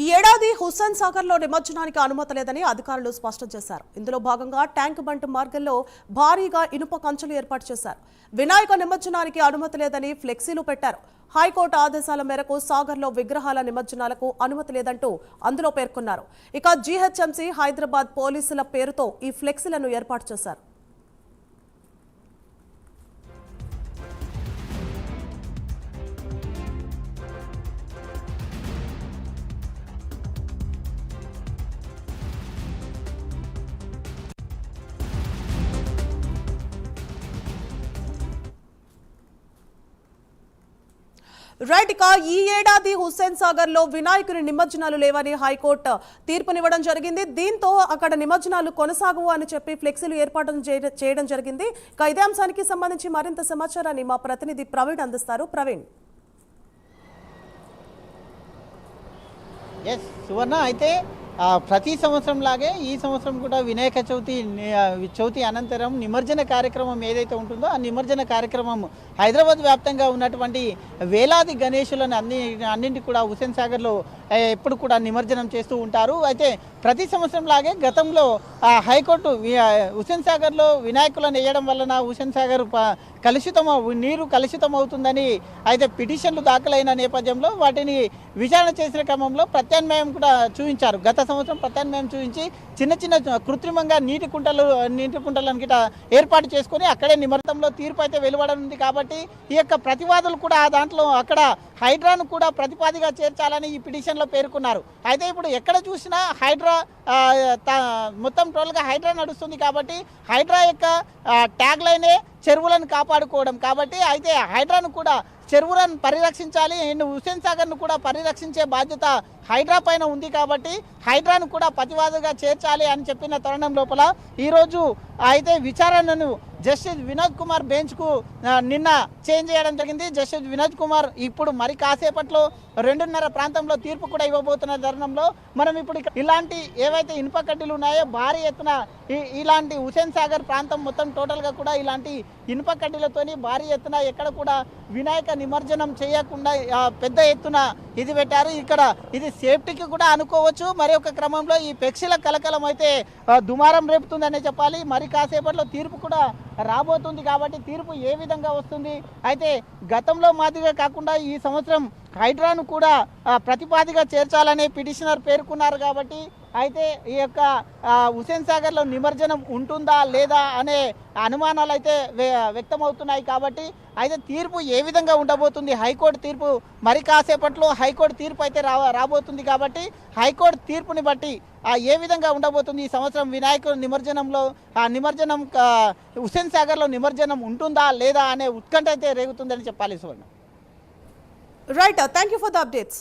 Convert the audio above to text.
ఈ ఏడాది హుస్సేన్ సాగర్లో నిమజ్జనానికి అనుమతి లేదని అధికారులు స్పష్టం చేశారు. ఇందులో భాగంగా ట్యాంక్ బండ్ మార్గంలో భారీగా ఇనుప కంచెలు ఏర్పాటు చేశారు. వినాయక నిమజ్జనానికి అనుమతి లేదని ఫ్లెక్సీలు పెట్టారు. హైకోర్టు ఆదేశాల మేరకు సాగర్లో విగ్రహాల నిమజ్జనాలకు అనుమతి లేదంటూ అందులో పేర్కొన్నారు. ఇక జీహెచ్ఎంసీ హైదరాబాద్ పోలీసుల పేరుతో ఈ ఫ్లెక్సీలను ఏర్పాటు చేశారు. రైట్ ఇక ఈ ఏడాది హుస్సేన్ సాగర్లో వినాయకుని నిమజ్జనాలు లేవని హైకోర్టు తీర్పునివ్వడం జరిగింది. దీంతో అక్కడ నిమజ్జనాలు కొనసాగవు అని చెప్పి ఫ్లెక్సీలు ఏర్పాటు చేయ- చేయడం జరిగింది. ఇక ఇదే అంశానికి సంబంధించి మరింత సమాచారాన్ని మా ప్రతినిధి ప్రవీణ్ అందిస్తారు. ప్రవీణ్. ఎస్ సువర్ణ అయితే ప్రతి సంవత్సరం లాగే ఈ సంవత్సరం కూడా వినాయక చవితి చవితి అనంతరం నిమజ్జన కార్యక్రమం ఏదైతే ఉంటుందో ఆ నిమజ్జన కార్యక్రమం హైదరాబాద్ వ్యాప్తంగా ఉన్నటువంటి వేలాది గణేషులను అన్ని అన్నింటి కూడా హుసేన్ సాగర్లో ఎప్పుడు కూడా నిమజ్జనం చేస్తూ ఉంటారు. అయితే ప్రతి సంవత్సరం లాగే గతంలో హైకోర్టు హుసేన్ సాగర్లో వినాయకులను వేయడం వలన హుసేన్ సాగర్ కలుషితం అవు- నీరు కలుషితం అవుతుందని అయితే పిటిషన్లు దాఖలైన నేపథ్యంలో వాటిని విచారణ చేసిన క్రమంలో ప్రత్యామ్నాయం కూడా చూపించారు. గత సంవత్సరం ప్రత్యామ్నాయం చూపించి చిన్న చిన్న కృత్రిమంగా నీటి కుంటలు నీటి కుంటలను గిట ఏర్పాటు చేసుకొని అక్కడే నిమర్తంలో తీర్పు అయితే వెలువడనుంది కాబట్టి ఈ యొక్క ప్రతివాదులు కూడా ఆ దాంట్లో అక్కడ హైడ్రాను కూడా ప్రతిపాదిగా చేర్చాలని ఈ పిటిషన్లో పేర్కొన్నారు. అయితే ఇప్పుడు ఎక్కడ చూసినా హైడ్రా తా- మొత్తం టోటల్గా హైడ్రా నడుస్తుంది కాబట్టి హైడ్రా యొక్క ట్యాగ్ లైనే చెరువులను కాపాడుకోవడం. కాబట్టి అయితే హైడ్రాను కూడా చెరువులను పరిరక్షించాలి. అండ్ హుస్సేన్ సాగర్ను కూడా పరిరక్షించే బాధ్యత హైడ్రా పైన ఉంది కాబట్టి హైడ్రాను కూడా ప్రతివాదుగా చేర్చాలి అని చెప్పిన తరుణం లోపల ఈరోజు అయితే విచారణను జస్టిస్ వినోద్ కుమార్ బెంచ్కు నిన్న చేంజ్ చేయడం జరిగింది. జస్టిస్ వినోద్ కుమార్ ఇప్పుడు మరి కాసేపట్లో రెండున్నర ప్రాంతంలో తీర్పు కూడా ఇవ్వబోతున్న తరుణంలో మనం ఇప్పుడు ఇలాంటి ఏవైతే ఇనుప కడ్డీలు ఉన్నాయో భారీ ఎత్తున ఇలాంటి హుసేన్ సాగర్ ప్రాంతం మొత్తం టోటల్గా కూడా ఇలాంటి ఇనుప కడ్డీలతోని భారీ ఎత్తున ఎక్కడ కూడా వినాయక నిమజ్జనం చేయకుండా పెద్ద ఎత్తున ఇది పెట్టారు. ఇక్కడ ఇది సేఫ్టీకి కూడా అనుకోవచ్చు. మరి ఒక క్రమంలో ఈ పెక్షిల కలకలం అయితే దుమారం రేపుతుందనే చెప్పాలి. మరి కాసేపట్లో తీర్పు కూడా రాబోతుంది కాబట్టి తీర్పు ఏ విధంగా వస్తుంది? అయితే గతంలో మాదిరిగా కాకుండా ఈ సంవత్సరం హైడ్రాను కూడా ప్రతిపాదిగా చేర్చాలనే పిటిషనర్ పేర్కొన్నారు కాబట్టి అయితే ఈ యొక్క హుసేన్ సాగర్లో నిమజ్జనం ఉంటుందా లేదా అనే అనుమానాలు అయితే వ్య- వ్యక్తమవుతున్నాయి కాబట్టి అయితే తీర్పు ఏ విధంగా ఉండబోతుంది హైకోర్టు తీర్పు మరి కాసేపట్లో హైకోర్టు తీర్పు అయితే రా రాబోతుంది కాబట్టి హైకోర్టు తీర్పుని బట్టి ఏ విధంగా ఉండబోతుంది ఈ సంవత్సరం వినాయకుడు నిమజ్జనంలో ఆ నిమజ్జనం హుసేన్ హుస్సేన్ సాగర్లో నిమజ్జనం ఉంటుందా లేదా అనే ఉత్కంఠ అయితే రేగుతుందని చెప్పాలి Suvarna. Right thank you for the updates